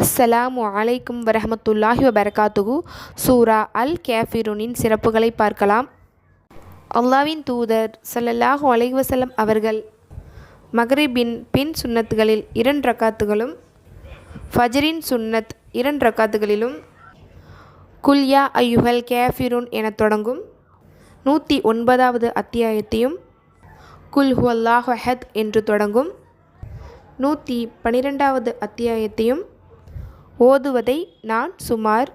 அஸ்ஸலாமு அலைக்கும் வரஹமத்துல்லாஹி வபரகாத்துகு சூரா அல் கேஃபிருனின் சிறப்புகளை பார்க்கலாம். அல்லாவின் தூதர் சல்லல்லாஹு அலைஹி அவர்கள் மக்ரிபின் பின் சுன்னத்துகளில் இரண்டு ரக்காத்துகளும் ஃபஜ்ரின் சுன்னத் இரண்டு ரக்காத்துகளிலும் குல்யா ஐயுஹல் கேஃபிருன் எனத் தொடங்கும். நூற்றி ஒன்பதாவது அத்தியாயத்தையும் குல் ஹுவல்லாஹ் அஹத் என்று தொடங்கும். நூற்றி பனிரெண்டாவது அத்தியாயத்தையும் ஓதுவதை நான் சுமார்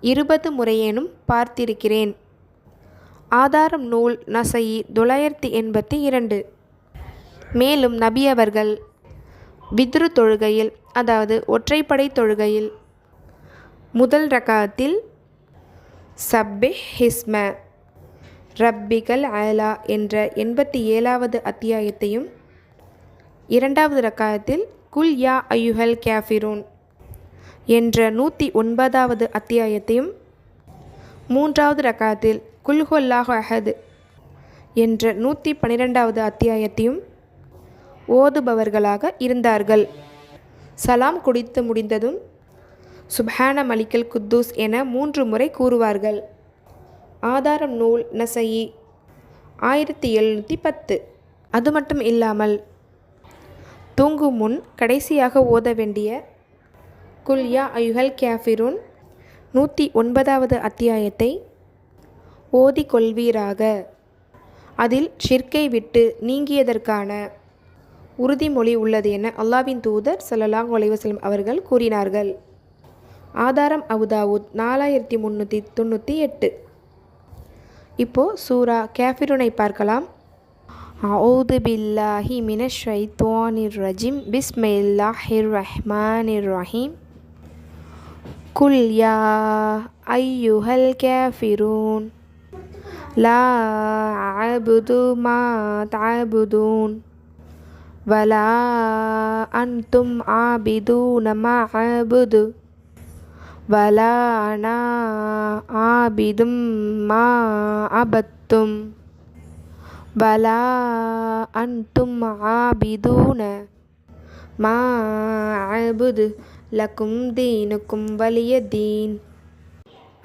இருபது முறையேனும் பார்த்திருக்கிறேன். ஆதாரம் நூல் நசையி தொள்ளாயிரத்தி எண்பத்தி இரண்டு. மேலும் நபி அவர்கள் வித்ரு தொழுகையில் அதாவது ஒற்றைப்படை தொழுகையில் முதல் ரகாத்தில் சப்பே ஹிஸ்ம ரப்பிகல் அயலா என்ற எண்பத்தி ஏழாவது அத்தியாயத்தையும் இரண்டாவது ரக்காயத்தில் குல் யா அயுஹல் கேஃபிரூன். என்ற நூற்றி ஒன்பதாவது அத்தியாயத்தையும் மூன்றாவது ரகாத்தில் குல்ஹொல்லாஹ் அஹது என்ற நூற்றி பன்னிரெண்டாவது அத்தியாயத்தையும் ஓதுபவர்களாக இருந்தார்கள். சலாம் குடித்து முடிந்ததும் சுபஹான மலிக்கல் குத்தூஸ் என மூன்று முறை கூறுவார்கள். ஆதாரம் நூல் நசையி ஆயிரத்தி எழுநூற்றி பத்து. அது மட்டும் இல்லாமல் தூங்கும் முன் கடைசியாக ஓத வேண்டிய குல்யா அயுகல் கேஃபிரூன் நூற்றி ஒன்பதாவது அத்தியாயத்தை ஓதி கொள்வீராக அதில் ஷிர்கை விட்டு நீங்கியதற்கான உறுதிமொழி உள்ளது என அல்லாவின் தூதர் சல்லலாங் ஒலைவசலம் அவர்கள் கூறினார்கள். ஆதாரம் அபுதாவுத் நாலாயிரத்தி முந்நூற்றி தொண்ணூற்றி எட்டு. இப்போது சூரா கேஃபிரூனை பார்க்கலாம். அவுது பில்லாஹி மினஷ் ஷைத்வானிர் ரஜிம். பிஸ்மில்லாஹிர் ரஹ்மானிர் ரஹீம். குல் யா ஐயுஹல் கேஃபிரூன் லா அபுது மா தஅபுதூன் வலா அன்தும் ஆபிதூன மா அபுது வலா அனா ஆபிதும் மா அபத்தும் வலா அன்தும் ஆபிதூன மா அபுது லக்கும் தீனுக்கும் வலிய தீன்.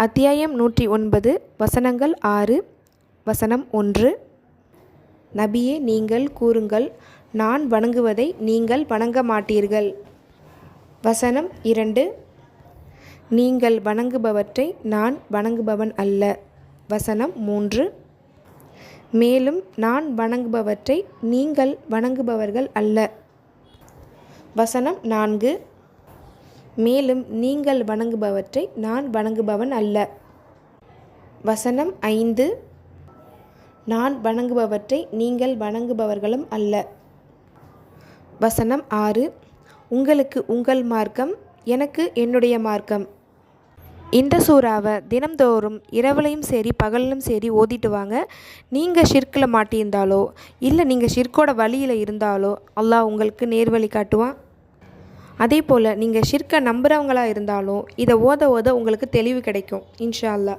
அத்தியாயம் நூற்றி ஒன்பது வசனங்கள் ஆறு வசனம் ஒன்று. நபியே நீங்கள் கூறுங்கள் நான் வணங்குவதை நீங்கள் வணங்க மாட்டீர்கள். வசனம் இரண்டு நீங்கள் வணங்குபவற்றை நான் வணங்குபவன் அல்ல. வசனம் மூன்று மேலும் நான் வணங்குபவற்றை நீங்கள் வணங்குபவர்கள் அல்ல. வசனம் நான்கு மேலும் நீங்கள் வணங்குபவற்றை நான் வணங்குபவன் அல்ல. வசனம் ஐந்து. நான் வணங்குபவற்றை நீங்கள் வணங்குபவர்களும் அல்ல. வசனம் ஆறு. உங்களுக்கு உங்கள் மார்க்கம் எனக்கு என்னுடைய மார்க்கம். இந்த சூறாவை தினம்தோறும் இரவுலையும் சரி பகலிலும் சரி ஓதிட்டு வாங்க. நீங்கள் ஷிர்கில் மாட்டியிருந்தாலோ இல்லை நீங்கள் ஷிர்கோட வழியில் இருந்தாலோ அல்லாஹ் உங்களுக்கு நேர்வழி காட்டுவான். அதே போல் நீங்கள் ஷிர்கை நம்புகிறவங்களா இருந்தாலும் இதை ஓத ஓத உங்களுக்கு தெளிவு கிடைக்கும் இன்ஷா அல்லா